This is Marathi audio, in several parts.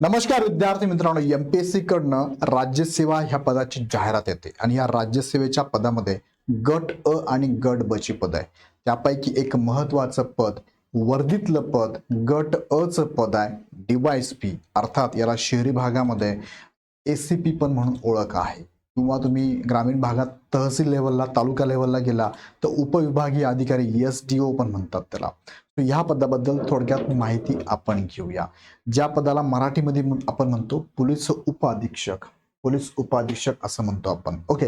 नमस्कार विद्यार्थी मित्रांनो एम पी एस सी कडनं राज्यसेवा ह्या पदाची जाहिरात येते. आणि या राज्यसेवेच्या पदामध्ये गट अ आणि गट ब ची पद आहे त्यापैकी एक महत्वाचं पद वर्धितलं पद गट अ चं पद आहे डीवायस पी अर्थात याला शहरी भागामध्ये एस सी पी पण म्हणून ओळख आहे. किंवा तुम्ही ग्रामीण भागात तहसील लेवलला तालुका लेवलला गेला तर उपविभागीय अधिकारी एस डी ओ पण म्हणतात त्याला. तर ह्या पदाबद्दल थोडक्यात माहिती आपण घेऊया. ज्या पदाला मराठीमध्ये आपण म्हणतो पोलीस उपअधीक्षक पोलीस उपअधीक्षक असं म्हणतो आपण. Okay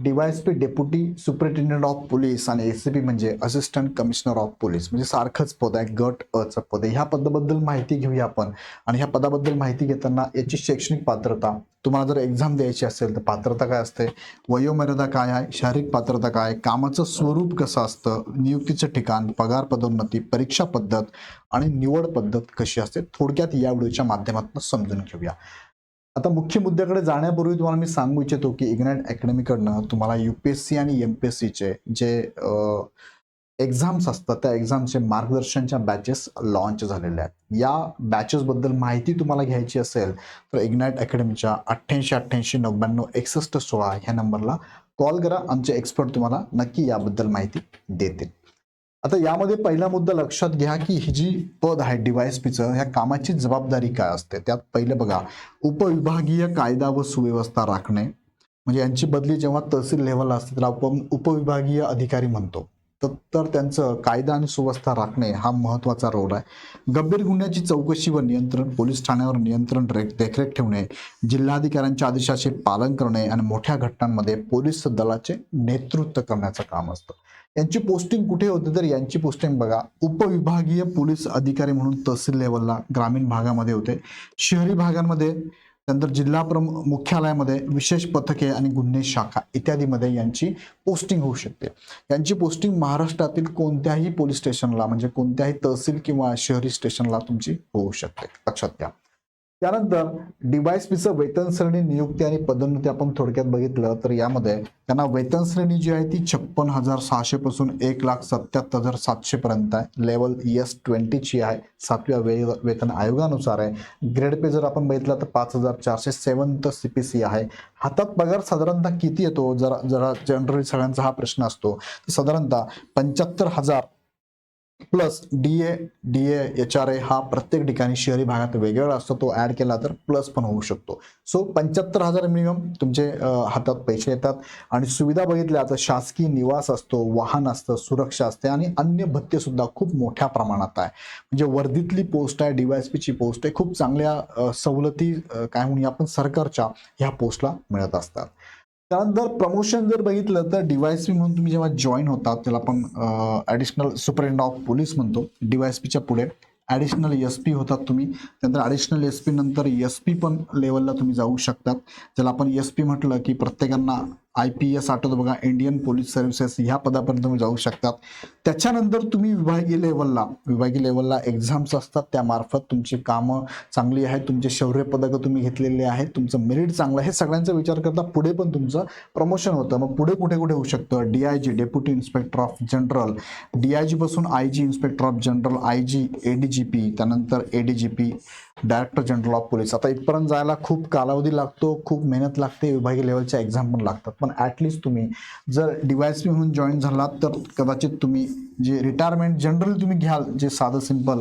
DYSP deputy superintendent of police आणि एसीपी म्हणजे असिस्टंट कमिशनर ऑफ पोलीस म्हणजे सारखंच पद आहे गट अचं पद आहे. ह्या पदाबद्दल माहिती घेऊया आपण. आणि ह्या पदाबद्दल माहिती घेताना याची शैक्षणिक पात्रता. तुम्हाला जर एक्झाम द्यायची असेल तर पात्रता काय असते? वयोमर्यादा काय आहे? शारीरिक पात्रता काय आहे, कामाचं स्वरूप कसं असतं? नियुक्तीचं ठिकाण पगार पदोन्नती परीक्षा पद्धत आणि निवड पद्धत कशी असते? थोडक्यात या व्हिडिओच्या माध्यमातून समजून घेऊया. आता मुख्य मुद्द्याकडे जाण्यापूर्वी तुम्हाला मी सांगू इच्छितो की इग्नाइट अकॅडमीकडनं तुम्हाला यू पी एस सी आणि एम पी एस सीचे जे एक्झाम्स असतात त्या एक्झामचे मार्गदर्शनच्या बॅचेस लॉन्च झालेल्या आहेत. या बॅचेसबद्दल माहिती तुम्हाला घ्यायची असेल तर इग्नाइट अकॅडमीच्या अठ्ठ्याऐंशी अठ्ठ्याऐंशी नव्याण्णव एकसष्ट सोळा ह्या नंबरला कॉल करा. आमचे एक्सपर्ट तुम्हाला नक्की याबद्दल माहिती देतील. आता यामध्ये पहिला मुद्दा लक्षात घ्या की ही जी पद आहे डीवायएसपीचं ह्या कामाची जबाबदारी काय असते? त्यात पहिलं बघा उपविभागीय कायदा व सुव्यवस्था राखणे. म्हणजे यांची बदली जेव्हा तहसील लेव्हलला असते त्याला आपण उपविभागीय अधिकारी म्हणतो. तर त्यांचं कायदा आणि सुव्यवस्था राखणे हा महत्त्वाचा रोल आहे. गंभीर गुन्ह्याची चौकशी व नियंत्रण पोलीस ठाण्यावर नियंत्रण देखरेख ठेवणे जिल्हाधिकाऱ्यांच्या आदेशाचे पालन करणे आणि मोठ्या घटनांमध्ये पोलीस दलाचे नेतृत्व करण्याचं काम असतं. यांची पोस्टिंग कुठे होते तर यांची पोस्टिंग बघा. उपविभागीय पोलीस अधिकारी म्हणून तहसील लेवलला ग्रामीण भागामध्ये होते. शहरी भागांमध्ये नंतर जिल्हा प्रमुख मुख्यालयामध्ये विशेष पथके आणि गुन्हे शाखा इत्यादीमध्ये यांची पोस्टिंग होऊ शकते. यांची पोस्टिंग महाराष्ट्रातील कोणत्याही पोलीस स्टेशनला म्हणजे कोणत्याही तहसील किंवा शहरी स्टेशनला तुमची होऊ शकते. लक्षात घ्या. त्यानंतर डीवायसपीचं वेतन श्रेणी नियुक्ती आणि पदोन्नती आपण थोडक्यात बघितलं तर यामध्ये त्यांना वेतन श्रेणी जी आहे ती छप्पन हजार सहाशे पासून एक लाख सत्याहत्तर हजार सातशे पर्यंत आहे. लेवल एस ट्वेंटीची आहे. सातव्या वे वेतन आयोगानुसार आहे. ग्रेड पे जर आपण बघितलं तर पाच हजार चारशे सेवन्थ सी पी सी आहे. हातात पगार साधारणतः किती येतो? जरा जरा जनरली सगळ्यांचा हा प्रश्न असतो. तर साधारणतः पंच्याहत्तर हजार plus D A D H R A हा प्रत्येक ठिकाणी शहरी भागात वेगवेगळा असतो तो ऍड केला तर प्लस पण होऊ शकतो. सो पंच्याहत्तर हजार मिनिमम तुमचे हातात पैसे येतात आणि सुविधा बघितल्या तर शासकीय निवास असतो वाहन असतं सुरक्षा असते आणि अन्य भत्ते सुद्धा खूप मोठ्या प्रमाणात आहे. म्हणजे वर्धीतली पोस्ट आहे डीवायएसपीची पोस्ट आहे खूप चांगल्या सवलती काय म्हणूया आपण सरकारच्या ह्या पोस्टला मिळत असतात. त्यानंतर प्रमोशन जर बघितलं तर डीवायएसपी म्हणून तुम्ही जेव्हा जॉईन होता त्याला आपण ॲडिशनल सुपरिटेंडंट ऑफ पोलीस म्हणतो डीवायएसपीच्या पुढे. ॲडिशनल एस पी होतात तुम्ही. त्यानंतर ॲडिशनल एस पी नंतर एस पी पण लेवलला तुम्ही जाऊ शकतात. ज्याला आपण एस पी म्हटलं की प्रत्येकांना आय पी एस आठवतो बघा इंडियन पोलीस सर्व्हिसेस ह्या पदापर्यंत तुम्ही जाऊ शकतात. त्याच्यानंतर तुम्ही विभागीय लेवलला विभागीय लेवलला एक्झाम्स असतात त्यामार्फत तुमची कामं चांगली आहेत तुमचे शौर्य पदकं तुम्ही घेतलेले आहेत तुमचं मेरिट चांगलं आहे हे सगळ्यांचा विचार करता पुढे पण तुमचं प्रमोशन होतं. मग पुढे कुठे कुठे होऊ शकतं? D I G deputy inspector of general D I जीपासून I G inspector of general I G A D G P त्यानंतर A D G P director general of police आता इथपर्यंत जायला खूप कालावधी लागतो खूप मेहनत लागते विभागीय लेवलच्या एक्झाम पण लागतात. पण ॲटलिस्ट तुम्ही जर डिवायस पी म्हणून जॉईन झालात तर कदाचित तुम्ही जे रिटायरमेंट जनरली तुम्ही घ्याल जे साधं सिंपल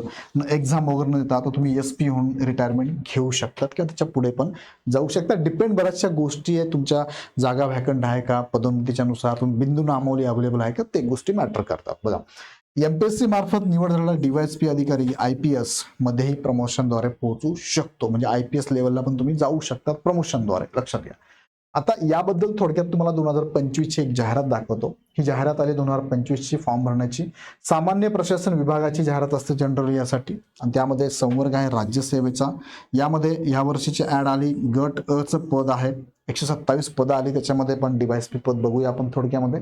एक्झाम वगैरे न देता तर तुम्ही एस पी होऊन रिटायरमेंट घेऊ शकतात किंवा त्याच्या पुढे पण जाऊ शकता डिपेंड बऱ्याचशा गोष्टी आहे तुमच्या जागा व्हॅकंट आहे का पदोन्नतीच्या नुसार तुम्ही बिंदू नामावली अवेलेबल आहे का ते गोष्टी मॅटर करतात. बघा. एमपीएससी मार्फत निवड झालेला डीवायएसपी अधिकारी आय पी एस मध्येही प्रमोशनद्वारे पोहोचू शकतो. म्हणजे आय पी एस लेवलला पण तुम्ही जाऊ शकतात प्रमोशनद्वारे लक्षात घ्या. आता याबद्दल थोडक्यात तुम्हाला दोन हजार पंचवीसची एक जाहिरात दाखवतो. ही जाहिरात आली दोन हजार पंचवीसची फॉर्म भरण्याची. सामान्य प्रशासन विभागाची जाहिरात असते जनरल यासाठी. आणि त्यामध्ये संवर्ग आहे राज्यसेवेचा यामध्ये या वर्षीची ॲड आली. गट अचं पद आहे. एकशे सत्तावीस पदं आली त्याच्यामध्ये पण डिवायस पी पद बघूया आपण थोडक्यामध्ये.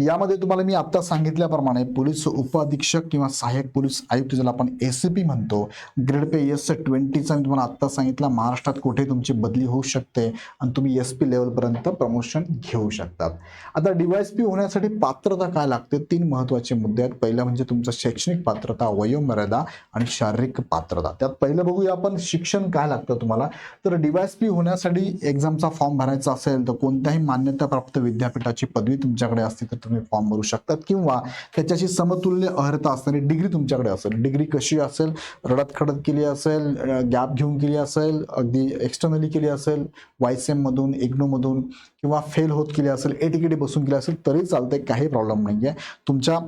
यामध्ये तुम्हाला मी आत्ता सांगितल्याप्रमाणे पोलीस उपअधीक्षक किंवा सहाय्यक पोलीस आयुक्त ज्याला आपण एसीपी म्हणतो ग्रेड पे एस ट्वेंटीचा मी तुम्हाला आत्ता सांगितलं. महाराष्ट्रात कुठे तुमची बदली होऊ शकते आणि तुम्ही एस पी लेवलपर्यंत प्रमोशन घेऊ शकतात. आता डीवायएसपी होण्यासाठी पात्रता काय लागते? तीन महत्त्वाचे मुद्दे आहेत. पहिलं म्हणजे तुमचं शैक्षणिक पात्रता वयोमर्यादा आणि शारीरिक पात्रता. त्यात पहिलं बघूया आपण शिक्षण काय लागतं तुम्हाला. तर डीवायएसपी होण्यासाठी एक्झामचा फॉर्म भरायचा असेल तर कोणत्याही मान्यताप्राप्त विद्यापीठाची पदवी तुमच्याकडे असते तर तुम्ही फॉर्म भरू शकतात किंवा त्याच्याशी समतुल्य अर्हता असणारी डिग्री तुमच्याकडे असेल. डिग्री कशी असेल? रडत खडत केली असेल गॅप घेऊन केली असेल अगदी एक्सटर्नली केली असेल वायसेममधून मधून इग्नो मधून किंवा फेल होत केली असेल ए टी बसून केली असेल तरी चालतंय काही प्रॉब्लेम नाही आहे तुमच्या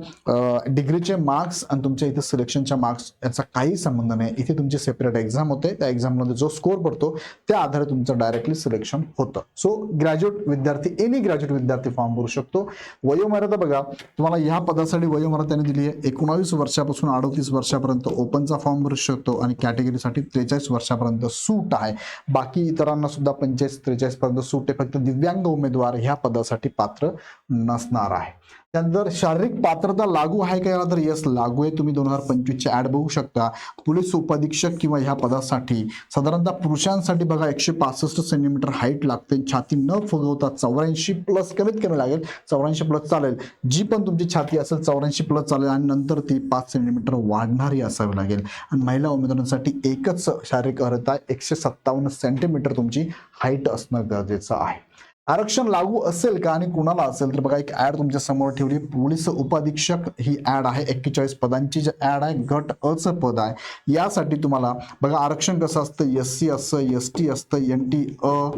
डिग्रीचे मार्क्स आणि तुमच्या इथे सिलेक्शनच्या मार्क्स याचा काही संबंध नाही. इथे तुमची सेपरेट एक्झाम होते. त्या एक्झाममध्ये जो स्कोर पडतो त्या आधारे तुमचं डायरेक्टली सिलेक्शन होतं. सो ग्रॅज्युएट विद्यार्थी एनी ग्रॅज्युएट विद्यार्थी फॉर्म भरू शकतो. वयोमर्यादा बघा तुम्हाला ह्या पदासाठी वयोमर्यादा त्यांनी दिली आहे एकोणावीस वर्षापासून अडतीस वर्षापर्यंत ओपनचा फॉर्म भरू शकतो आणि कॅटेगरीसाठी त्रेचाळीस वर्षापर्यंत सूट आहे. बाकी इतरांना सुद्धा पंचेचाळीस त्रेचाळीस पर्यंत सूट आहे. फक्त दिव्यांग उमेदवार ह्या पदासाठी पात्र नसणार आहे. त्यानंतर शारीरिक पात्रता लागू आहे का याला तर यस लागू आहे. तुम्ही दोन हजार पंचवीसचे ऍड बघू शकता. पोलीस उपअधीक्षक किंवा ह्या पदासाठी साधारणतः पुरुषांसाठी बघा एकशे पासष्ट सेंटीमीटर हाईट लागते. छाती न फुगवता चौऱ्याऐंशी प्लस कमीत कमी लागेल. चौऱ्याऐंशी प्लस चालेल. जी पण तुमची छाती असेल चौऱ्याऐंशी प्लस चालेल आणि नंतर ती पाच सेंटीमीटर वाढणारी असावी लागेल. आणि महिला उमेदवारांसाठी एकच शारीरिक अर्हता एकशे सत्तावन्न सेंटीमीटर तुमची हाईट असणं गरजेचं आहे. आरक्षण लागू असेल का आणि कुणाला असेल? तर बघा एक ऍड तुमच्यासमोर ठेवली पोलीस उपाधीक्षक ही ऍड आहे. एक्केचाळीस पदांची जी ऍड आहे गट अचं पद आहे. यासाठी तुम्हाला बघा आरक्षण कसं असतं? एस सी असतं एस टी असतं एन टी अ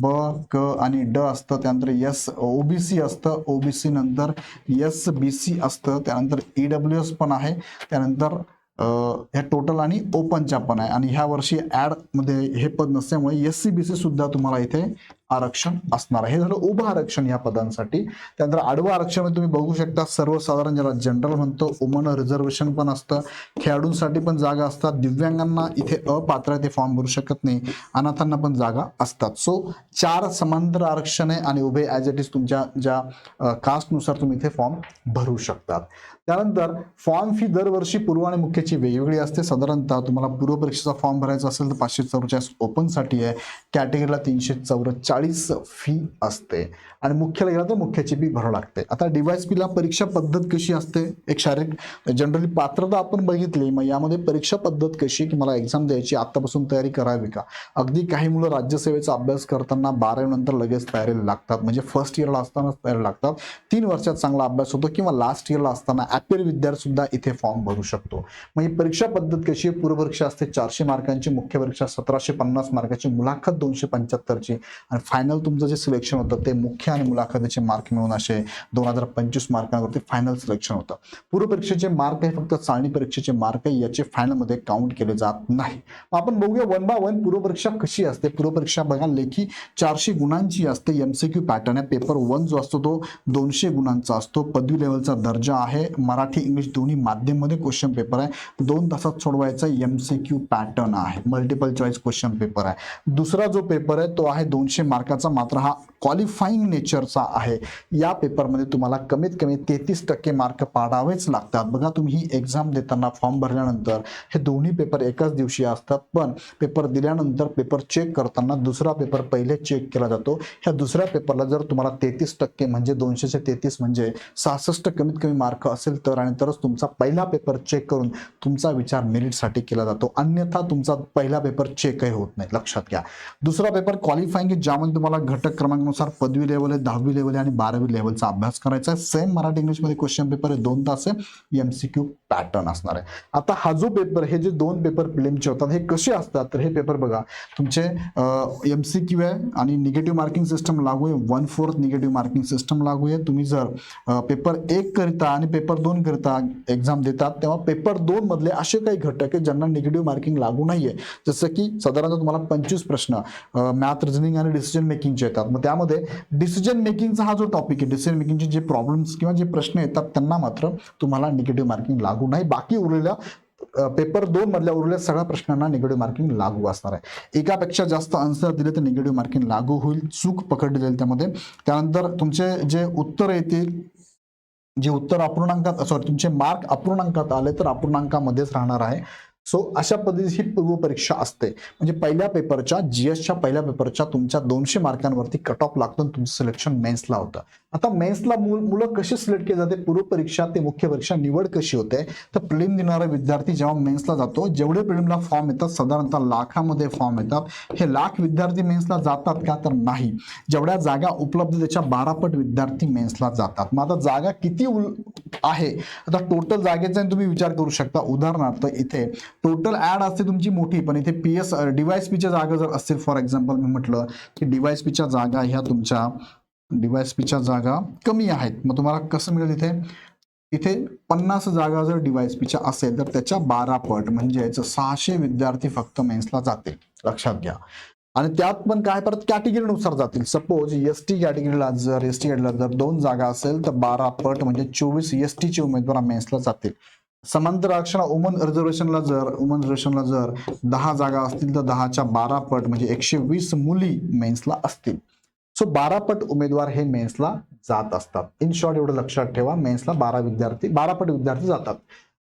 ब क आणि ड असतं. त्यानंतर एस ओबीसी असतं. ओबीसी नंतर एस बी सी असतं. त्यानंतर ई डब्ल्यू एस पण आहे. त्यानंतर ह्या टोटल आणि ओपनच्या पण आहे. आणि ह्या वर्षी ऍडमध्ये हे पद नसल्यामुळे एस सी बी सी सुद्धा तुम्हाला इथे आरक्षण असणार आहे. हे झालं उभं आरक्षण या पदांसाठी. त्यानंतर आडवं आरक्षण तुम्ही बघू शकता. सर्वसाधारण ज्याला जनरल म्हणतो उमन रिझर्वेशन पण असतं. खेळाडूंसाठी पण जागा असतात. दिव्यांगांना इथे अपात्र आहे ते फॉर्म भरू शकत नाही. अनाथांना पण जागा असतात. सो चार समांतर आरक्षण आहे आणि उभे ॲज इट इज तुमच्या ज्या कास्टनुसार तुम्ही इथे फॉर्म भरू शकतात. त्यानंतर फॉर्म फी दरवर्षी पूर्व आणि मुख्यची वेगवेगळी असते. साधारणतः तुम्हाला पूर्व परीक्षेचा फॉर्म भरायचा असेल तर पाचशे चौवेचाळीस ओपनसाठी आहे. कॅटेगरीला तीनशे चौवेचाळीस फी असते. आणि मुख्याला गेला तर मुख्याची फी भरावं लागते. आता डीवायएसपीला परीक्षा पद्धत कशी असते? एक शारीरिक जनरली पात्रता आपण बघितली मग यामध्ये परीक्षा पद्धत कशी की मला एक्झाम द्यायची आतापासून तयारी करावी का? अगदी काही मुलं राज्यसेवेचा अभ्यास करताना बारावी नंतर लगेच तयारीला लागतात. म्हणजे फर्स्ट इयरला असतानाच तयारी लागतात. तीन वर्षात चांगला अभ्यास होतो किंवा लास्ट इयरला असताना ॲपियर विद्यार्थी सुद्धा इथे फॉर्म भरू शकतो. मग ही परीक्षा पद्धत कशी आहे? असते चारशे मार्कांची मुख्य परीक्षा सतराशे पन्नास मार्काची मुलाखत दोनशे पंच्याहत्तरची आणि फायनल तुमचं जे सिलेक्शन होतं ते मुख्य आणि मुलाखतीचे मार्क मिळून असे दोन हजार पंचवीस मार्कांवरती फायनल सिलेक्शन होतं. पूर्व परीक्षेचे मार्क हे फक्त चाळणी परीक्षेचे मार्क आहे याचे फायनलमध्ये काउंट केले जात नाही. आपण बघूया वन बाय वन पूर्व परीक्षा कशी असते. पूर्व परीक्षा बघा लेखी चारशे गुणांची असते एमसीक्यू पॅटर्न आहे. पेपर वन जो असतो तो दोनशे गुणांचा असतो. पदवी लेवलचा दर्जा आहे. मराठी इंग्लिश दोन्ही माध्यममध्ये क्वेश्चन पेपर आहे. दोन तासात सोडवायचा एमसीक्यू पॅटर्न आहे. मल्टिपल चॉईस क्वेश्चन पेपर आहे. दुसरा जो पेपर आहे तो आहे दोनशे मार्काचा मात्र हा क्वालिफाईंग नेचरचा आहे. या पेपरमध्ये तुम्हाला कमीत कमी तेहतीस टक्के मार्क पाडावेच लागतात. बघा तुम्ही ही एक्झाम देताना फॉर्म भरल्यानंतर हे दोन्ही पेपर एकाच दिवशी असतात. पण पेपर दिल्यानंतर पेपर चेक करताना दुसरा पेपर पहिले चेक केला जातो. ह्या दुसऱ्या पेपरला जर तुम्हाला तेहतीस टक्के म्हणजे दोनशेचे तेहतीस म्हणजे सहासष्ट कमीत कमी मार्क असेल तर आणि तरच तुमचा पहिला पेपर चेक करून तुमचा विचार मेरिटसाठी केला जातो. अन्यथा तुमचा पहिला पेपर चेकही होत नाही. लक्षात घ्या. दुसरा पेपर क्वालिफाईंग ज्यामध्ये तुम्हाला घटक क्रमांक क्रमांकानुसार पदवी लेवल आहे दहावी लेवल आहे आणि बारावी लेवलचा अभ्यास करायचा आहे. सेम मराठी इंग्लिशमध्ये क्वेश्चन पेपर आहे दोन तास आहे. एम सी क्यू पॅटर्न असणार आहे. आता हा जो पेपर हे जे दोन पेपर प्लेमचे होतात हे कसे असतात? तर हे पेपर बघा. तुमचे एम सी क्यू आहे आणि निगेटिव्ह मार्किंग सिस्टम लागू आहे. One fourth negative marking system लागू आहे. तुम्ही जर पेपर एक करिता आणि पेपर दोन करिता एक्झाम देतात तेव्हा पेपर दोन मधले असे काही घटक आहे ज्यांना निगेटिव्ह मार्किंग लागू नाहीये. जसं की साधारणतः तुम्हाला पंचवीस प्रश्न मॅथ रिझनिंग आणि डिसिजन मेकिंगचे येतात. मग त्या त्यामध्ये डिसिजन मेकिंगचा हा जो टॉपिक आहे डिसिजन मेकिंगचे जे प्रॉब्लेम्स किंवा जे प्रश्न येतात त्यांना मात्र तुम्हाला निगेटिव्ह मार्किंग लागू नाही. बाकी उरलेल्या पेपर दोन मधल्या उरलेल्या सगळ्या प्रश्नांना निगेटिव्ह मार्किंग लागू असणार आहे. एकापेक्षा जास्त आन्सर दिले तर निगेटिव्ह मार्किंग लागू होईल. चूक पकडली जाईल त्यामध्ये. त्यानंतर तुमचे जे उत्तर येतील जे उत्तर अपूर्णांकात सॉरी तुमचे मार्क अपूर्णांकात आले तर अपूर्णांकामध्येच राहणार आहे. सो अशा पद्धतीची ही पूर्व परीक्षा असते. म्हणजे पहिल्या पेपरच्या जीएसच्या पहिल्या पेपरच्या तुमच्या दोनशे मार्कांवरती कट ऑफ लागतो आणि तुमचं सिलेक्शन मेन्सला होतं. आता मेन्सला मुलं कशी सिलेक्ट केली जाते? पूर्व परीक्षा ते मुख्य परीक्षा निवड कशी होते? तर प्रिलिम देणारा विद्यार्थी जेव्हा मेन्सला जातो जेवढे प्रिलिमला फॉर्म येतात साधारणतः लाखामध्ये फॉर्म येतात. हे लाख विद्यार्थी मेन्सला जातात का? तर नाही. जेवढ्या जागा उपलब्ध त्याच्या बारापट विद्यार्थी मेन्सला जातात. मग आता जागा किती उल- आहे? आता टोटल जागेचा तुम्ही विचार करू शकता. उदाहरणार्थ इथे टोटल ऍड असते तुमची मोठी पण इथे पी एस डिवाइस पीच्या जागा जर असतील फॉर एक्झाम्पल मी म्हटलं की डिवाइस पीच्या जागा ह्या तुमच्या डिवाइस पीच्या जागा कमी आहेत. मग तुम्हाला कसं मिळेल इथे? इथे पन्नास जागा जर डिवाइस पीच्या असेल तर त्याच्या बारा पट म्हणजे सहाशे विद्यार्थी फक्त मेन्सला जातील. लक्षात घ्या. आणि त्यात पण काय परत कॅटेगरीनुसार जातील. सपोज एस टी कॅटेगरीला जर एस टी कॅटेगरीला जर दोन जागा असेल तर बारा पट म्हणजे चोवीस एस टीचे उमेदवार मेन्सला जातील. समांतर आरक्षण वुमन रिझर्वेशनला जर वुमन रिझर्वेशनला जर दहा जागा असतील तर दहाच्या बारा पट म्हणजे एकशे वीस मुली मेन्सला असतील. सो बारा पट उमेदवार हे मेन्सला जात असतात. इन शॉर्ट एवढं लक्षात ठेवा मेन्सला बारा विद्यार्थी बारा पट विद्यार्थी जातात.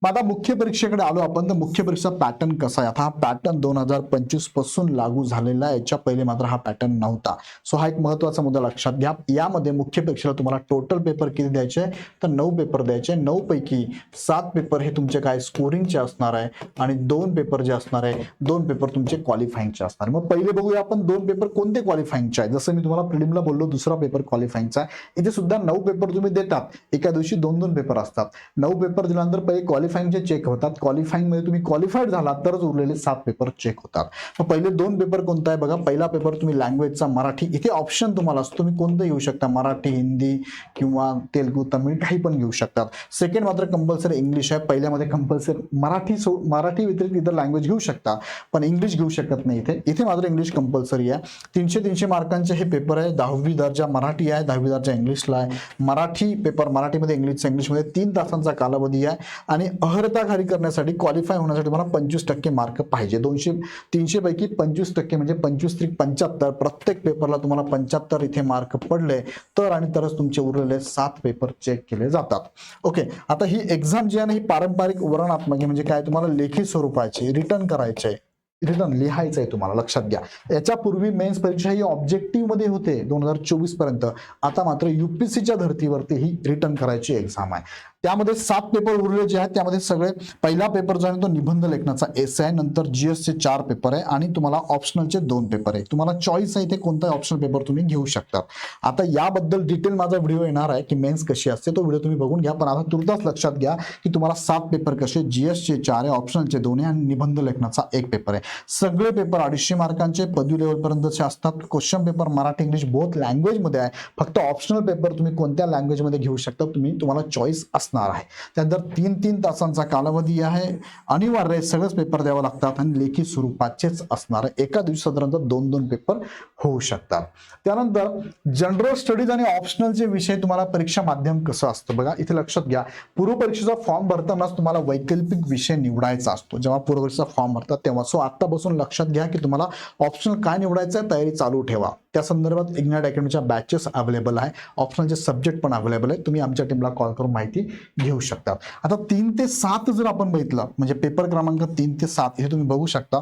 मग आता मुख्य परीक्षेकडे आलो आपण तर मुख्य परीक्षा पॅटर्न कसा आहे? आता हा पॅटर्न दोन हजार पंचवीसपासून लागू झालेला आहे याच्या पहिले मात्र हा पॅटर्न नव्हता. सो हा एक महत्त्वाचा मुद्दा लक्षात घ्या. यामध्ये मुख्य परीक्षेला तुम्हाला टोटल पेपर किती द्यायचे? तर नऊ पेपर द्यायचे. नऊ पैकी सात पेपर हे तुमचे काय? स्कोरिंगचे असणार आहे आणि दोन पेपर जे असणार आहे दोन पेपर तुमचे क्वालिफाईंगचे असणार मग पहिले बघूया आपण दोन पेपर कोणते क्वालिफाईंगचे आहे जसं मी तुम्हाला प्रिलिमला बोललो दुसरा पेपर क्वालिफाईंगचा आहे. इथे सुद्धा नऊ पेपर तुम्ही देतात. एका दिवशी दोन दोन पेपर असतात. नऊ पेपर दिल्यानंतर पहिले क्वालिफाईंगचे चेक होतात. क्वालिफाईंगमध्ये तुम्ही क्वालिफाईड झालात तरच उरलेले सात पेपर चेक होतात. मग पहिले दोन पेपर कोणता आहे? बघा पहिला पेपर तुम्ही लँग्वेजचा मराठी इथे ऑप्शन तुम्हाला असतो. तुम्ही कोणतं घेऊ शकता? मराठी हिंदी किंवा तेलगू तमिळ काही पण घेऊ शकतात. सेकंड मात्र कंपल्सरी इंग्लिश आहे. पहिल्यामध्ये कंपल्सरी मराठी सो मराठी व्यतिरिक्त इतर लँग्वेज घेऊ शकता. पण इंग्लिश घेऊ शकत नाही इथे. इथे मात्र इंग्लिश कंपल्सरी आहे. तीनशे तीनशे मार्कांचे हे पेपर आहे. दहावी दर्जा मराठी आहे. दहावी दर्जा इंग्लिशला आहे. मराठी पेपर मराठीमध्ये इंग्लिश इंग्लिशमध्ये तीन तासांचा कालावधी आहे. आणि अहर्ता खाली करण्यासाठी क्वालिफाय होण्यासाठी मला पंचवीस टक्के मार्क पाहिजे. दोनशे तीनशे पैकी पंचवीस टक्के म्हणजे पंचवीस त्रिक पंच्याहत्तर. प्रत्येक पेपरला तुम्हाला पंच्याहत्तर इथे मार्क पडले तर आणि तरच तुमचे उरलेले सात पेपर चेक केले जातात. ओके आता ही एक्झाम जी आहे ना ही पारंपरिक वर्णात्मक आहे. म्हणजे काय? तुम्हाला लेखी स्वरूपाची रिटर्न करायचे रिटर्न लिहायचं आहे तुम्हाला लक्षात घ्या. याच्यापूर्वी मेन्स परीक्षा ही ऑब्जेक्टिव्हमध्ये होते दोन हजार चोवीसपर्यंत. आता मात्र युपीएससीच्या धर्तीवरती ही रिटर्न करायची एक्झाम आहे. त्यामध्ये सात पेपर उरले जे आहेत त्यामध्ये सगळे पहिला पेपर जो आहे तो निबंध लेखनाचा एस आहे. नंतर जीएसचे चार पेपर आहे आणि तुम्हाला ऑप्शनलचे दोन पेपर आहे. तुम्हाला चॉईस आहे इथे कोणताही ऑप्शनल पेपर तुम्ही घेऊ शकता. आता याबद्दल डिटेल माझा व्हिडिओ येणार आहे की मेन्स कशी असते तो व्हिडिओ तुम्ही बघून घ्या. पण आता तुर्तास लक्षात घ्या की तुम्हाला सात पेपर कसे जीएसचे चार आहे ऑप्शनलचे दोन आहे आणि निबंध लेखनाचा एक पेपर आहे. सगळे पेपर अडीचशे मार्कांचे पदवी लेवलपर्यंतचे असतात. Question paper Marathi English both लँग्वेजमध्ये आहे. फक्त ऑप्शनल पेपर तुम्ही कोणत्या लँग्वेजमध्ये घेऊ शकता तुम्ही तुम्हाला चॉईस असणार आहे. त्यानंतर तीन तीन तासांचा कालावधी आहे. अनिवार्य आहे, सगळेच पेपर द्यावे लागतात आणि लेखी स्वरूपाचेच असणार आहे. एका दिवसापर्यंत दोन दोन पेपर होऊ शकतात. त्यानंतर जनरल स्टडीज आणि ऑप्शनलचे विषय तुम्हाला परीक्षा माध्यम कसं असतं? बघा इथे लक्षात घ्या. पूर्व परीक्षेचा फॉर्म भरतानाच तुम्हाला वैकल्पिक विषय निवडायचा असतो. जेव्हा पूर्वपरीक्षेचा फॉर्म भरतात तेव्हा. सो आत्तापासून लक्षात घ्या की तुम्हाला ऑप्शनल काय निवडायचं आहे तयारी चालू ठेवा. त्या संदर्भात इग्नाइट अकॅडमीच्या बॅचेस अवेलेबल आहे. ऑप्शनलचे सब्जेक्ट पण अवेलेबल आहे. तुम्ही आमच्या टीमला कॉल करून माहिती घेऊ शकता आता तीन ते सात जर आपण बघितलं म्हणजे पेपर क्रमांक तीन ते सात हे तुम्ही बघू शकता.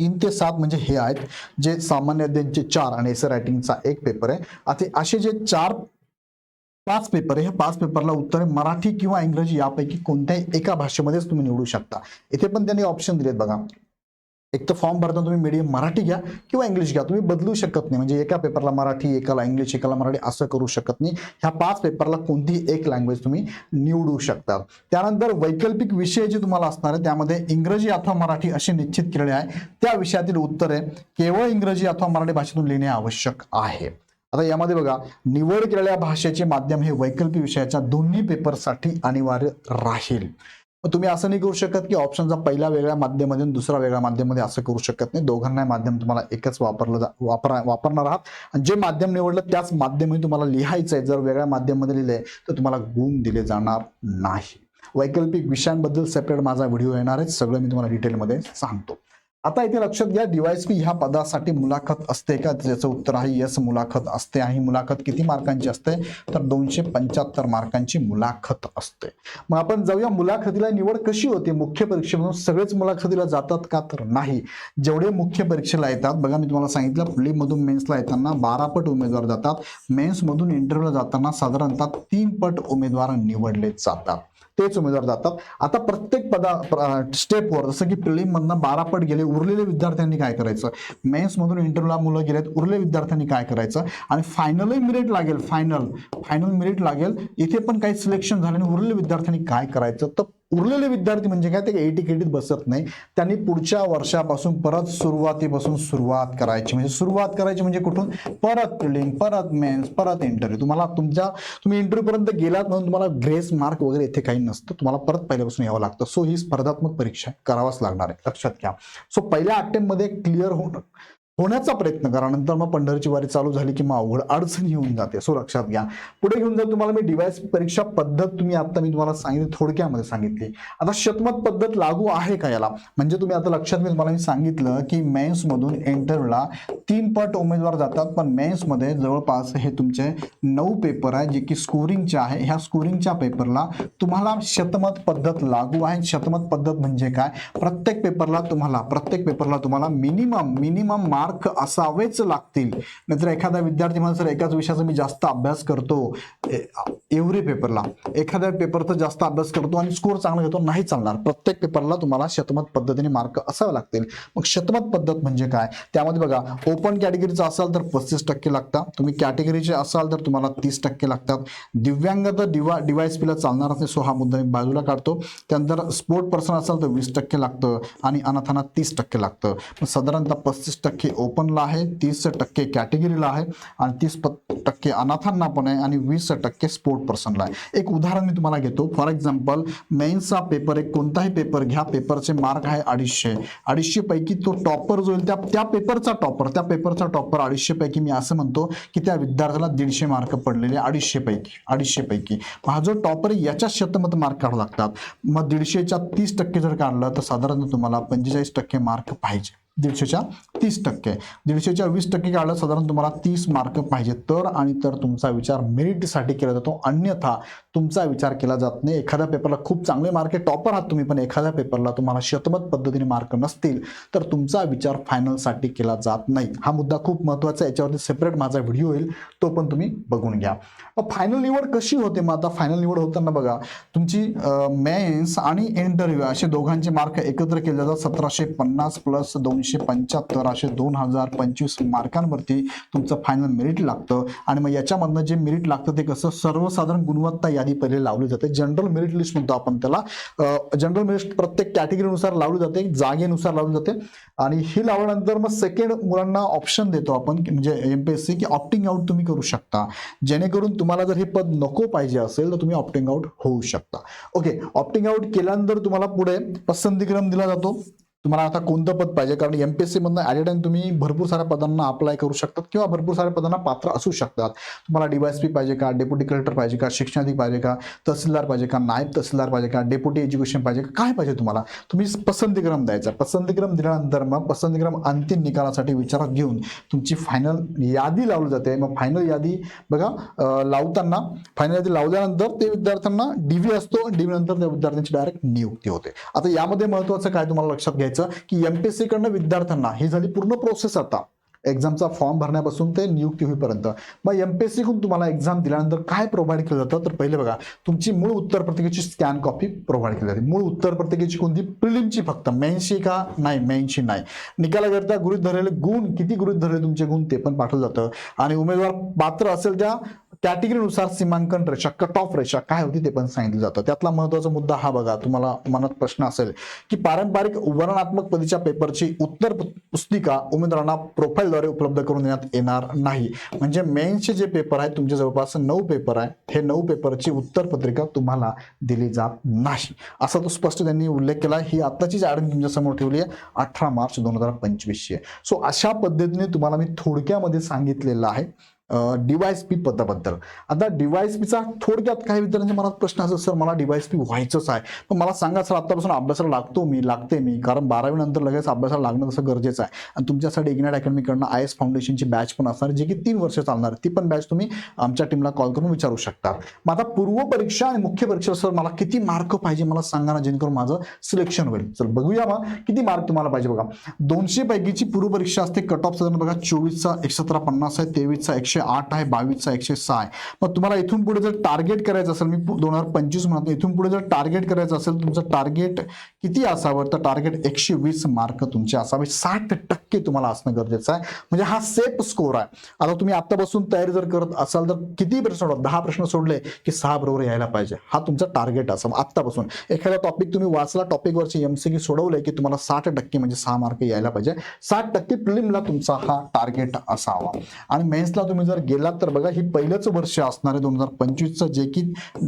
तीन ते सात म्हणजे हे आहेत जे सामान्य अध्ययनचे चार आणि एसर रायटिंगचा एक पेपर आहे. आता असे जे चार पाच पेपर आहे हे पाच पेपरला उत्तर मराठी किंवा इंग्रजी यापैकी कोणत्याही एका भाषेमध्येच तुम्ही निवडू शकता. इथे पण त्यांनी ऑप्शन दिलेत बघा. एक तर फॉर्म भरताना तुम्ही मीडियम मराठी घ्या किंवा इंग्लिश घ्या. तुम्ही बदलू शकत नाही. म्हणजे एका पेपरला मराठी एकाला इंग्लिश एकाला मराठी असं करू शकत नाही. ह्या पाच पेपरला कोणतीही एक लँग्वेज तुम्ही निवडू शकता. त्यानंतर वैकल्पिक विषय जे तुम्हाला असणार आहे त्यामध्ये इंग्रजी अथवा मराठी असे निश्चित केलेले आहे त्या विषयातील उत्तरे केवळ इंग्रजी अथवा मराठी भाषेतून लिहिणे आवश्यक आहे. आता यामध्ये बघा निवड केलेल्या भाषेचे माध्यम हे वैकल्पिक विषयाच्या दोन्ही पेपरसाठी अनिवार्य राहील. मग तुम्ही असं नाही करू शकत की ऑप्शनचा पहिला वेगळ्या माध्यमामध्ये दुसरा वेगळ्या माध्यमामध्ये असं करू शकत नाही. दोघांना माध्यम तुम्हाला एकच वापरलं जा वापरा वापरणार आहात. आणि जे माध्यम निवडलं त्याच माध्यमही तुम्हाला लिहायचं आहे. जर वेगळ्या माध्यमामध्ये लिहिलंय तर तुम्हाला गुण दिले जाणार नाही. वैकल्पिक विषयांबद्दल सेपरेट माझा व्हिडिओ येणार आहे. सगळं मी तुम्हाला डिटेलमध्ये सांगतो. आता इथे लक्षात घ्या डीवायसपी ह्या पदासाठी मुलाखत असते का? त्याचं उत्तर आहे यस मुलाखत असते. आणि मुलाखत किती मार्कांची असते? तर दोनशे पंच्याहत्तर मार्कांची मुलाखत असते. मग आपण जाऊया मुलाखतीला निवड कशी होते? मुख्य परीक्षेमधून सगळेच मुलाखतीला जातात का? तर नाही. जेवढे मुख्य परीक्षेला येतात बघा मी तुम्हाला सांगितलं प्रीमधून मेन्सला येताना बारा पट उमेदवार जातात. मेन्समधून इंटरव्ह्यूला जाताना साधारणतः तीन पट उमेदवार निवडले जातात. तेच उमेदवार जातात. आता प्रत्येक पदा स्टेपवर जसं की प्रिलिम मधनं बारा पट गेले उरलेले विद्यार्थ्यांनी काय करायचं? मेन्स मधून इंटरव्ह्यूला मुलं गेलेत उरले विद्यार्थ्यांनी काय करायचं? आणि फायनलही मिरिट लागेल फायनल फायनल मिरिट लागेल. इथे पण काही सिलेक्शन झालं आणि उरलेल्या विद्यार्थ्यांनी काय करायचं? तर उरलेले विद्यार्थी म्हणजे काय? ते एटी केटीत बसत नाही. त्यांनी पुढच्या वर्षापासून परत सुरुवातीपासून सुरुवात करायची. म्हणजे सुरुवात करायची म्हणजे कुठून? परत प्रिलिम परत मेन्स परत इंटरव्ह्यू तुम्हाला तुमच्या तुम्ही इंटरव्ह्यूपर्यंत गेलात म्हणून तुम्हाला ग्रेस मार्क वगैरे इथे काही नसतं. तुम्हाला परत पहिल्यापासून यावं लागतं. सो ही स्पर्धात्मक परीक्षा करावाच लागणार आहे. लक्षात घ्या. सो पहिल्या अटेम्प्टमध्ये क्लिअर होणं. होण्याचा प्रयत्न करा. नंतर मग पंढरीची वारी चालू झाली की मग अवघड अडचण येऊन जाते. सो लक्षात घ्या. पुढे घेऊन जर तुम्हाला मी डिवाइस परीक्षा पद्धत तुम्ही आता मी तुम्हाला सांगितली थोडक्यामध्ये सांगितली. आता शतमत पद्धत लागू आहे का याला? म्हणजे तुम्ही आता लक्षात मी तुम्हाला मी सांगितलं की मेन्स मधून इंटरव्ह्यूला तीन पट उमेदवार जातात. पण मेन्समध्ये जवळपास हे तुमचे नऊ पेपर आहे जे की स्कोरिंगचे आहे. ह्या स्कोरिंगच्या पेपरला तुम्हाला शतमत पद्धत लागू आहे. शतमत पद्धत म्हणजे काय? प्रत्येक पेपरला तुम्हाला प्रत्येक पेपरला तुम्हाला मिनिमम मिनिमम मार्क असावेच लागतील. नाहीतर एखादा विद्यार्थी मला सर एकाच विषयाचा मी जास्त अभ्यास करतो. एव्हरी पेपरला. एखाद्या पेपरचा जास्त अभ्यास करतो आणि स्कोर चांगला घेतो नाही चालणार. प्रत्येक पेपरला तुम्हाला शतमत पद्धतीने मार्क असावे लागतील. मग शतमत पद्धत म्हणजे काय? त्यामध्ये बघा ओपन कॅटेगरीचा असाल तर पस्तीस टक्के लागतात. तुम्ही कॅटेगरीचे असाल तर तुम्हाला तीस टक्के लागतात. दिव्यांग तर डिवा डिवाइस पीला चालणार असेल सो हा मुद्दा मी बाजूला काढतो. त्यानंतर स्पोर्ट पर्सन असाल तर वीस टक्के लागतं आणि अनाथांना तीस टक्के लागतं. साधारणतः पस्तीस टक्के ओपनला आहे तीस टक्के कॅटेगरीला आहे आणि तीस टक्के अनाथांना पण आहे आणि वीस टक्के स्पोर्ट पर्सनला आहे. एक उदाहरण मी तुम्हाला घेतो. फॉर एक्झाम्पल मेन्सचा पेपर एक कोणताही पेपर घ्या पेपरचे मार्क आहे अडीचशे. अडीचशे पैकी तो टॉपर जो येईल त्या त्या पेपरचा टॉपर त्या पेपरचा टॉपर अडीचशे पैकी मी असं म्हणतो की त्या विद्यार्थ्याला दीडशे मार्क पडलेले अडीचशे पैकी अडीचशे पैकी. हा जो टॉपर आहे याच्या शतमत मार्क काढू लागतात. मग दीडशेच्या तीस टक्के जर काढलं तर साधारणतः तुम्हाला पंचेचाळीस टक्के मार्क पाहिजे. दीडशेच्या तीस टक्के. दीडशेच्या वीस टक्के काढलं साधारण तुम्हाला तीस मार्क पाहिजे. तर आणि तर तुमचा विचार मेरिटसाठी केला जातो. अन्यथा तुमचा विचार केला जात नाही. एखाद्या पेपरला खूप चांगले मार्क आहे टॉपर आहात तुम्ही पण एखाद्या पेपरला तुम्हाला शतमत पद्धतीने मार्क नसतील तर तुमचा विचार फायनलसाठी केला जात नाही. हा मुद्दा खूप महत्त्वाचा आहे. याच्यावरती सेपरेट माझा व्हिडिओ होईल तो पण तुम्ही बघून घ्या. मग फायनल निवड कशी होते मग आता? फायनल निवड होताना बघा. तुमची मेन्स आणि इंटरव्ह्यू असे दोघांचे मार्क एकत्र केले जातात. सतराशे पन्नास प्लस दोनशे पंच्याहत्तर असे दोन हजार पंचवीस मार्कांवरती तुमचं फायनल मेरिट लागतं. आणि मग याच्यामधनं जे मेरिट लागतं ते कसं? सर्वसाधारण गुणवत्ता यादी पहिले लावली जाते. जनरल मेरिट लिस्ट म्हणतो आपण त्याला. जनरल मेरिट प्रत्येक कॅटेगरीनुसार लावली जाते. जागेनुसार लावली जाते. आणि ही लावल्यानंतर मग सेकंड मुलांना ऑप्शन देतो आपण की म्हणजे एमपीएससी की ऑप्टिंग आउट तुम्ही करू शकता. जेणेकरून तुम्हाला जर हे पद नको पाहिजे असेल तर तुम्ही ऑप्टिंग आउट होऊ शकता. ओके ऑप्टिंग आउट केल्यानंतर तुम्हाला पुढे पसंतीक्रम दिला जातो. तुम्हाला आता कोणतं पद पाहिजे? कारण एमपीएससी मधनं ॲट टाइम तुम्ही भरपूर साऱ्या पदांना अप्लाय करू शकतात किंवा भरपूर साऱ्या पदांना पात्र असू शकतात. तुम्हाला डीवायएसपी पाहिजे का? डेप्युटी कलेक्टर पाहिजे का? शिक्षणाधिक पाहिजे का? तहसीलदार पाहिजे का? नायब तहसीलदार पाहिजे का? डेप्युटी एज्युकेशन पाहिजे का? काय पाहिजे तुम्हाला? तुम्ही पसंतीक्रम द्यायचा. पसंतीक्रम दिल्यानंतर मग पसंतीक्रम अंतिम निकालासाठी विचारात घेऊन तुमची फायनल यादी लावली जाते. मग फायनल यादी बघा लावताना फायनल यादी लावल्यानंतर ते विद्यार्थ्यांना डीव्ही असतो. डीव्ही नंतर त्या विद्यार्थ्यांची डायरेक्ट नियुक्ती होते. आता यामध्ये महत्वाचं काय तुम्हाला लक्षात घ्यायचं की एमपीएससी कडनं विद्यार्थ्यांना ही झाली पूर्ण प्रोसेस आता. एक्झामचा फॉर्म भरण्यापासून ते नियुक्ती होईपर्यंत. मग एमपीएससी कडून तुम्हाला एक्झाम दिल्यानंतर काय प्रोव्हाइड केलं जातं? तर पहिले बघा तुमची मूळ उत्तर पत्रिकेची स्कॅन कॉपी प्रोव्हाइड केली जाते. मूळ उत्तर पत्रिकेची कोणती? प्रिलिमची फक्त. मेनशी का? नाही मेनशी नाही. निकालाकरता गृहित धरलेले गुण किती गृहित धरले तुमचे गुण ते पण पाठवलं जातं. आणि उमेदवार पात्र असेल त्या कॅटेगरीनुसार सीमांकन रेषा कट ऑफ रेषा काय होती ते पण सांगितलं जातं. त्यातला महत्त्वाचा मुद्दा हा बघा तुम्हाला मनात प्रश्न असेल की पारंपरिक वर्णनात्मक पदीच्या पेपरची उत्तर पुस्तिका उमेदवारांना प्रोफाईलद्वारे उपलब्ध करून देण्यात येणार नाही. म्हणजे मेन्सचे जे पेपर आहेत तुमच्या जवळपास नऊ पेपर आहे हे नऊ पेपरची उत्तर पत्रिका तुम्हाला दिली जात नाही. असा तो स्पष्ट त्यांनी उल्लेख केला ही आत्ताची जी तुमच्यासमोर ठेवली आहे अठरा मार्च दोन हजार पंचवीसची आहे. सो अशा पद्धतीने तुम्हाला मी थोडक्यामध्ये सांगितलेलं आहे. डिवायस पी पदाबद्दल. आता डिवायस पीचा थोडक्यात काही विद्यार्थ्यांच्या मनात प्रश्न असेल सर मला डिवायस पी व्हायचंच आहे. पण मला सांगा सर आतापासून अभ्यासाला लागतो मी लागते मी कारण बारावी नंतर लगेच अभ्यासाला लागणं तसं गरजेचं आहे. आणि तुमच्यासाठी इग्नाट अकॅडमीकडनं आय एस फाउंडेशनची बॅच पण असणार जी की तीन वर्ष चालणार. ती पण बॅच तुम्ही आमच्या टीमला कॉल करून विचारू शकता. मग आता पूर्व परीक्षा आणि मुख्य परीक्षा सर मला किती मार्क पाहिजे मला सांगा ना जेणेकरून माझं सिलेक्शन होईल. चल बघूया मग किती मार्क तुम्हाला पाहिजे बघा. दोनशे पैकीची पूर्व परीक्षा असते कट ऑफ साधारण बघा चोवीसचा एकशे सतरा पन्नास आहे तेवीसचा एकशे आठ आहे बावीसचा एकशे सहा आहे. मग तुम्हाला इथून पुढे जर टार्गेट करायचं असेल मी दोन हजार पंचवीस म्हणतो इथून पुढे जर टार्गेट करायचं असेल तुमचं टार्गेट किती असावं? तर टार्गेट एकशे वीस मार्क तुमचे असावे साठ टक्के तुम्हाला असणं गरजेचं आहे. म्हणजे हा सेफ स्कोर आहे. आता तुम्ही आत्तापासून तयारी जर करत असाल तर किती प्रश्न सोडा दहा प्रश्न सोडले की सहा बरोबर यायला पाहिजे. हा तुमचा टार्गेट असावा आत्तापासून एखादा टॉपिक तुम्ही वाचला टॉपिकवरचे एमसीक्यू सोडवले की तुम्हाला साठ टक्के म्हणजे सहा मार्क यायला पाहिजे. साठ टक्के प्रिलिमला तुमचा हा टार्गेट असावा. आणि मेन्सला तुम्ही जर गेलात तर बघा ही पहिलंच वर्ष असणार आहे दोन हजार पंचवीसचं जे की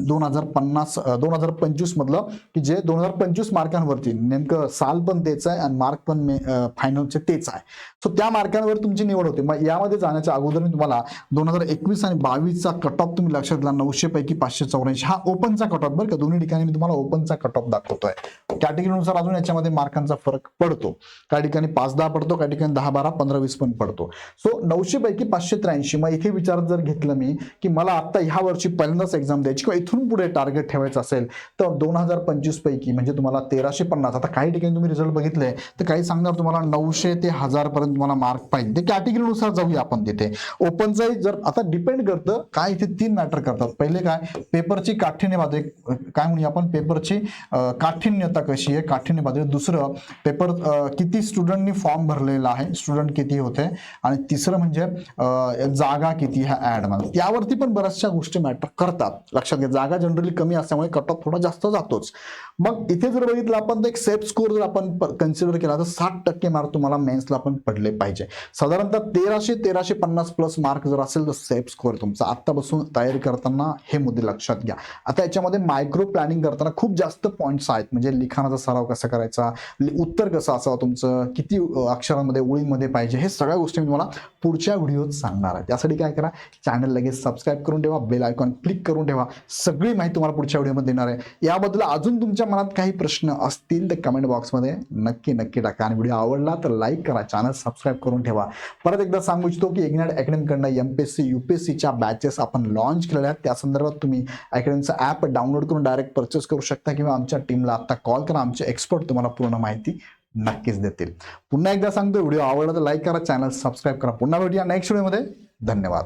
दोन हजार पन्नास दोन हजार पंचवीस मधलं की जे दोन हजार पंचवीस मार्कांवरती नेमकं साल पण तेच आहे आणि मार्क पण फायनलचे तेच आहे. सो त्या मार्कांवर तुमची निवड होते. मग यामध्ये जाण्याच्या अगोदर मी तुम्हाला दोन हजार एकवीस आणि बावीसचा कट ऑफ तुम्ही लक्षात घ्या. नऊशे पैकी पाचशे चौऱ्याऐंशी. हा ओपनचा कट ऑफ बरं का? दोन्ही ठिकाणी मी तुम्हाला ओपनचा कट ऑफ दाखवतोय कॅटेगरीनुसार अजून याच्यामध्ये मार्कांचा फरक पडतो. काही ठिकाणी पाच दहा पडतो काही ठिकाणी दहा बारा पंधरा वीस पण पडतो. सो नऊशे पैकी पाचशे त्र्याऐंशी. मग इथे विचार जर घेतलं मी की मला आता ह्या वर्षी पहिल्यांदाच एक्झाम द्यायची किंवा इथून पुढे टार्गेट ठेवायचं असेल तर दोन हजार पंचवीस पैकी म्हणजे तुम्हाला तेराशे पन्नास. आता काही ठिकाणी तुम्ही रिझल्ट बघितले तर काही सांगणार तुम्हाला नऊशे ते हजार पर्यंत तुम्हाला मार्क पाहिजे. ते कॅटेगरीनुसार जाऊया आपण तिथे. ओपनचाही जर आता डिपेंड करतं काय इथे तीन मॅटर करतात. पहिले काय? पेपरची काठिण्य बाजू काय म्हणूया आपण? पेपरची काठिण्यता कशी आहे? काठिण्य बाजू दुसरं पेपर किती स्टुडंटनी फॉर्म भरलेला आहे? स्टुडंट किती होते? आणि तिसरं म्हणजे जागा किती ह्या ऍडमध्ये? त्यावरती पण बऱ्याचशा गोष्टी मॅटर करतात. लक्षात घ्या जागा जनरली कमी असल्यामुळे कट ऑफ थोडा जास्त जातोच. मग इथे जर बघितलं आपण तर एक सेफ स्कोर जर आपण कन्सिडर केला तर साठ टक्के मार्क तुम्हाला मेन्सला पण पडले पाहिजे. साधारणतः तेराशे तेराशे पन्नास प्लस मार्क जर असेल तर सेफ स्कोर तुमचा. आत्तापासून तयारी करताना हे मुद्दे लक्षात घ्या. आता याच्यामध्ये मायक्रो प्लॅनिंग करताना खूप जास्त पॉईंट्स आहेत. म्हणजे लिखाणाचा सराव कसा करायचा? म्हणजे उत्तर कसं असावं तुमचं? किती अक्षरांमध्ये ओळींमध्ये पाहिजे? हे सगळ्या गोष्टी मी तुम्हाला पुढच्या व्हिडिओत सांगणार आहे. त्यासाठी काय करा? चॅनल लगेच सबस्क्राईब करून ठेवा. बेल आयकॉन क्लिक करून ठेवा. सगळी माहिती तुम्हाला पुढच्या व्हिडिओमध्ये देणार आहे. याबद्दल अजून तुमच्या मनात काही प्रश्न असतील तर कमेंट बॉक्समध्ये नक्की नक्की टाका. आणि व्हिडिओ आवडला तर लाईक करा. चॅनल सबस्क्राईब करून ठेवा. परत एकदा सांगू इच्छितो की इग्नाट अकॅडमीकडनं M P S C U P S सीच्या बॅचेस आपण लॉन्च केलेल्या आहेत. त्या संदर्भात तुम्ही अकॅडमीचं ॲप डाउनलोड करून डायरेक्ट परचेस करू शकता किंवा आमच्या टीमला आत्ता कॉल करा. आमचे एक्सपर्ट तुम्हाला पूर्ण माहिती नक्कीच देतील. पुन्हा एकदा सांगतो व्हिडिओ आवडला तर लाईक करा चॅनल सबस्क्राईब करा. पुन्हा भेटूया नेक्स्ट व्हिडिओमध्ये धन्यवाद.